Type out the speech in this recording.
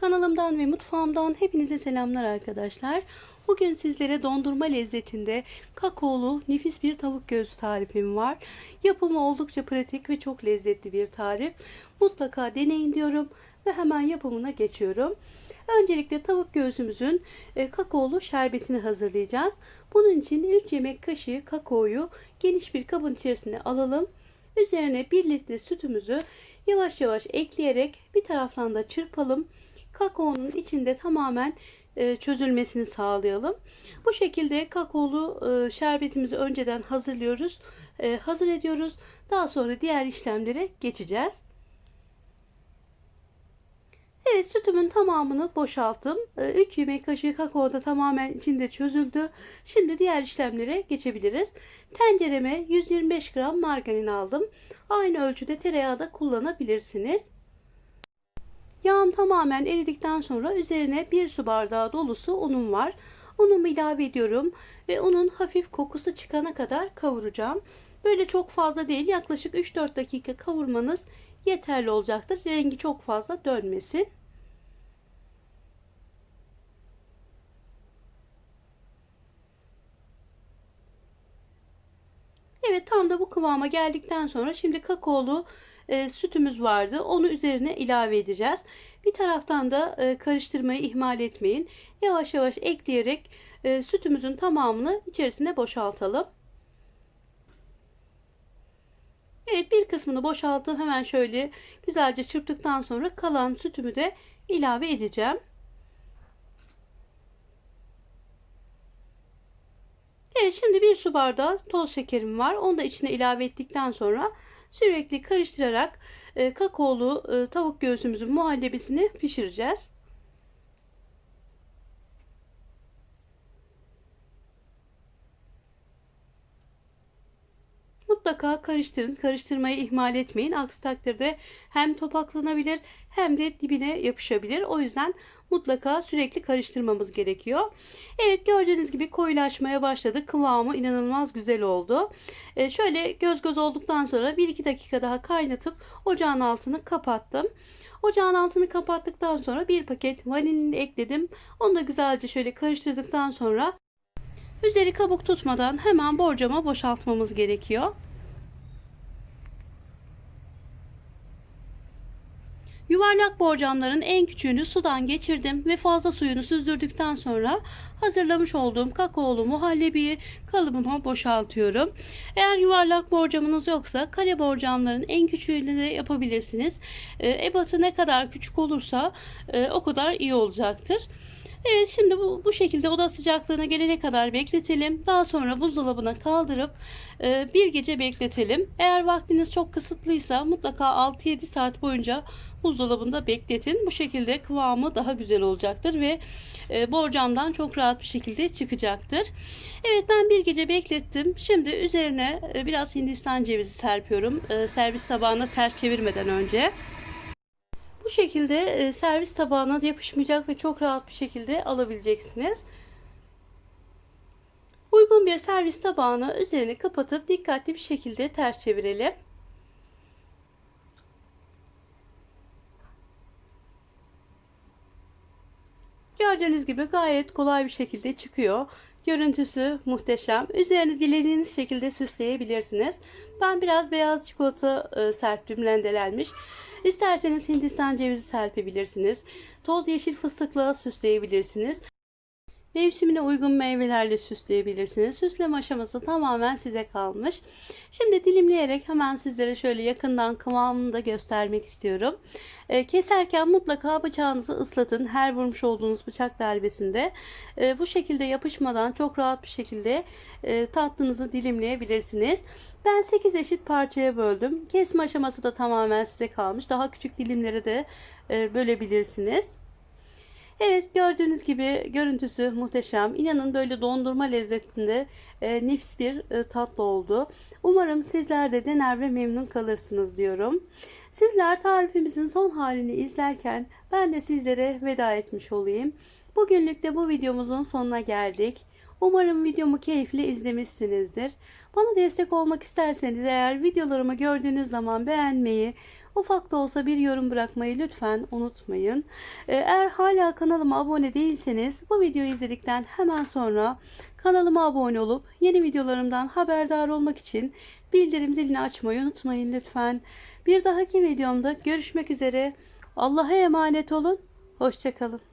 Kanalımdan ve mutfağımdan hepinize selamlar arkadaşlar. Bugün sizlere dondurma lezzetinde kakaolu nefis bir tavuk göğsü tarifim var. Yapımı oldukça pratik ve çok lezzetli bir tarif. Mutlaka deneyin diyorum ve hemen yapımına geçiyorum. Öncelikle tavuk göğsümüzün e, kakaolu şerbetini hazırlayacağız. Bunun için 3 yemek kaşığı kakaoyu geniş bir kabın içerisine alalım. Üzerine 1 litre sütümüzü yavaş yavaş ekleyerek bir taraftan da çırpalım. Kakaonun içinde tamamen e, çözülmesini sağlayalım. Bu şekilde kakaolu e, şerbetimizi önceden hazırlıyoruz. E, hazır ediyoruz. Daha sonra diğer işlemlere geçeceğiz. Evet sütümün tamamını boşalttım. 3 yemek kaşığı kakao da tamamen içinde çözüldü. Şimdi diğer işlemlere geçebiliriz. Tencereme 125 gram margarin aldım. Aynı ölçüde tereyağı da kullanabilirsiniz. Yağım tamamen eridikten sonra üzerine 1 su bardağı dolusu unum var. Unumu ilave ediyorum ve unun hafif kokusu çıkana kadar kavuracağım. Böyle çok fazla değil yaklaşık 3-4 dakika kavurmanız yeterli olacaktır. Rengi çok fazla dönmesin. Evet tam da bu kıvama geldikten sonra şimdi kakaolu e, sütümüz vardı. Onu üzerine ilave edeceğiz. Bir taraftan da e, karıştırmayı ihmal etmeyin. Yavaş yavaş ekleyerek e, sütümüzün tamamını içerisine boşaltalım. Evet bir kısmını boşalttım. Hemen şöyle güzelce çırptıktan sonra kalan sütümü de ilave edeceğim. Evet şimdi bir su bardağı toz şekerim var. Onu da içine ilave ettikten sonra sürekli karıştırarak e, kakaolu e, tavuk göğsümüzün muhallebisini pişireceğiz. Mutlaka karıştırın. Karıştırmayı ihmal etmeyin. Aksi takdirde hem topaklanabilir hem de dibine yapışabilir. O yüzden mutlaka sürekli karıştırmamız gerekiyor. Evet gördüğünüz gibi koyulaşmaya başladı. Kıvamı inanılmaz güzel oldu. Ee, şöyle göz göz olduktan sonra 1-2 dakika daha kaynatıp ocağın altını kapattım. Ocağın altını kapattıktan sonra bir paket vanilini ekledim. Onu da güzelce şöyle karıştırdıktan sonra Üzeri kabuk tutmadan hemen borcama boşaltmamız gerekiyor. Yuvarlak borcamların en küçüğünü sudan geçirdim ve fazla suyunu süzdürdükten sonra hazırlamış olduğum kakaolu muhallebiyi kalıbıma boşaltıyorum. Eğer yuvarlak borcamınız yoksa kare borcamların en küçüğünü de yapabilirsiniz. E, ebatı ne kadar küçük olursa e, o kadar iyi olacaktır. Evet şimdi bu, bu şekilde oda sıcaklığına gelene kadar bekletelim. Daha sonra buzdolabına kaldırıp e, bir gece bekletelim. Eğer vaktiniz çok kısıtlıysa mutlaka 6-7 saat boyunca buzdolabında bekletin. Bu şekilde kıvamı daha güzel olacaktır ve e, borcamdan çok rahat bir şekilde çıkacaktır. Evet ben bir gece beklettim. Şimdi üzerine e, biraz hindistan cevizi serpiyorum. E, servis tabağına ters çevirmeden önce. Bu şekilde e, servis tabağına yapışmayacak ve çok rahat bir şekilde alabileceksiniz. Uygun bir servis tabağını üzerine kapatıp dikkatli bir şekilde ters çevirelim. Gördüğünüz gibi gayet kolay bir şekilde çıkıyor. Görüntüsü muhteşem. Üzerini dilediğiniz şekilde süsleyebilirsiniz. Ben biraz beyaz çikolata e, serptim rendelenmiş. İsterseniz Hindistan cevizi serpebilirsiniz. Toz yeşil fıstıkla süsleyebilirsiniz. Mevsimine uygun meyvelerle süsleyebilirsiniz. Süsleme aşaması tamamen size kalmış. Şimdi dilimleyerek hemen sizlere şöyle yakından kıvamını da göstermek istiyorum. E, keserken mutlaka bıçağınızı ıslatın. Her vurmuş olduğunuz bıçak darbesinde. E, bu şekilde yapışmadan çok rahat bir şekilde e, tatlınızı dilimleyebilirsiniz. Ben 8 eşit parçaya böldüm. Kesme aşaması da tamamen size kalmış. Daha küçük dilimlere de e, bölebilirsiniz. Evet gördüğünüz gibi görüntüsü muhteşem. İnanın böyle dondurma lezzetinde e, nefis bir e, tatlı oldu. Umarım sizler de dener ve memnun kalırsınız diyorum. Sizler tarifimizin son halini izlerken ben de sizlere veda etmiş olayım. Bugünlük de bu videomuzun sonuna geldik. Umarım videomu keyifli izlemişsinizdir. Bana destek olmak isterseniz eğer videolarımı gördüğünüz zaman beğenmeyi, ufak da olsa bir yorum bırakmayı lütfen unutmayın. Ee, Eğer hala kanalıma abone değilseniz bu videoyu izledikten hemen sonra kanalıma abone olup yeni videolarımdan haberdar olmak için bildirim zilini açmayı unutmayın lütfen. Bir dahaki videomda görüşmek üzere. Allah'a emanet olun. Hoşçakalın.